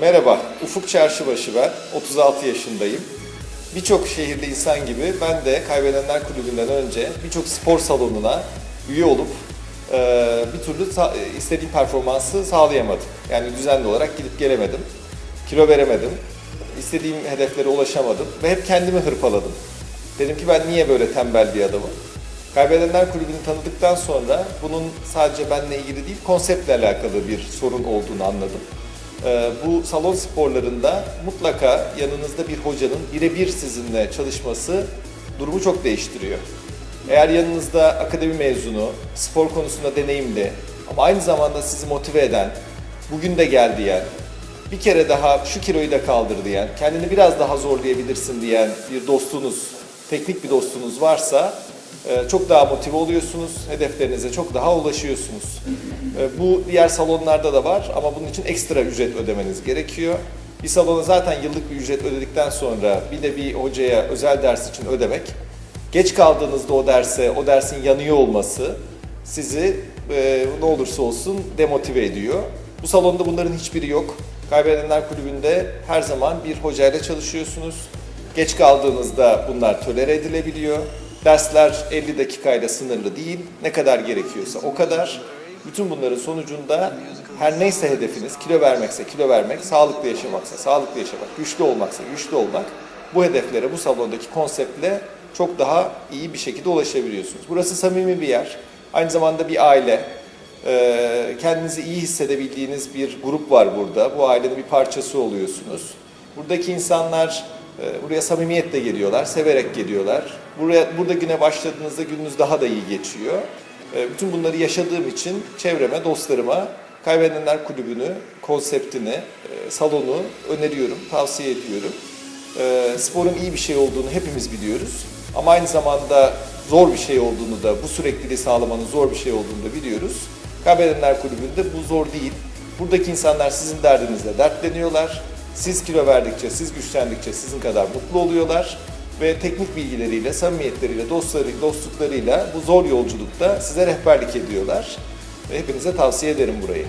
Merhaba, Ufuk Çarşıbaşı ben. 36 yaşındayım. Birçok şehirli insan gibi ben de Kaybedenler Kulübü'nden önce birçok spor salonuna üye olup e, bir türlü istediğim performansı sağlayamadım. Yani düzenli olarak gidip gelemedim. Kilo veremedim. istediğim hedeflere ulaşamadım ve hep kendimi hırpaladım. Dedim ki ben niye böyle tembel bir adamım? Kaybedenler Kulübü'nü tanıdıktan sonra bunun sadece benimle ilgili değil, konseptle alakalı bir sorun olduğunu anladım. Ee, bu salon sporlarında mutlaka yanınızda bir hocanın birebir sizinle çalışması durumu çok değiştiriyor. Eğer yanınızda akademi mezunu, spor konusunda deneyimli ama aynı zamanda sizi motive eden, bugün de gel diyen, bir kere daha şu kiloyu da kaldır diyen, kendini biraz daha zorlayabilirsin diyen bir dostunuz, teknik bir dostunuz varsa çok daha motive oluyorsunuz, hedeflerinize çok daha ulaşıyorsunuz. E, Bu diğer salonlarda da var ama bunun için ekstra ücret ödemeniz gerekiyor. Bir salona zaten yıllık bir ücret ödedikten sonra bir de bir hocaya özel ders için ödemek, geç kaldığınızda o derse, o dersin yanıyor olması sizi e, ne olursa olsun demotive ediyor. Bu salonda bunların hiçbiri yok. Kaybedenler Kulübü'nde her zaman bir hocayla çalışıyorsunuz. Geç kaldığınızda bunlar tolere edilebiliyor. Dersler 50 dakikayla sınırlı değil. Ne kadar gerekiyorsa o kadar. Bütün bunların sonucunda her neyse hedefiniz, kilo vermekse kilo vermek, sağlıklı yaşamaksa sağlıklı yaşamak, güçlü olmaksa güçlü olmak, bu hedeflere bu salondaki konseptle çok daha iyi bir şekilde ulaşabiliyorsunuz. Burası samimi bir yer. Aynı zamanda bir aile. Ee, kendinizi iyi hissedebildiğiniz bir grup var burada. Bu ailenin bir parçası oluyorsunuz. Buradaki insanlar buraya samimiyetle geliyorlar, severek geliyorlar. Buraya burada güne başladığınızda gününüz daha da iyi geçiyor. E, bütün bunları yaşadığım için çevreme, dostlarıma Kaybedenler Kulübü'nü, konseptini, e, salonu öneriyorum, tavsiye ediyorum. E, sporun iyi bir şey olduğunu hepimiz biliyoruz. Ama aynı zamanda zor bir şey olduğunu da, bu sürekliliği sağlamanın zor bir şey olduğunu da biliyoruz. Kaybedenler Kulübü'nde bu zor değil. Buradaki insanlar sizin derdinizle dertleniyorlar. Siz kilo verdikçe, siz güçlendikçe sizin kadar mutlu oluyorlar. Ve teknik bilgileriyle, samimiyetleriyle, dostları, dostluklarıyla bu zor yolculukta size rehberlik ediyorlar. Ve hepinize tavsiye ederim burayı.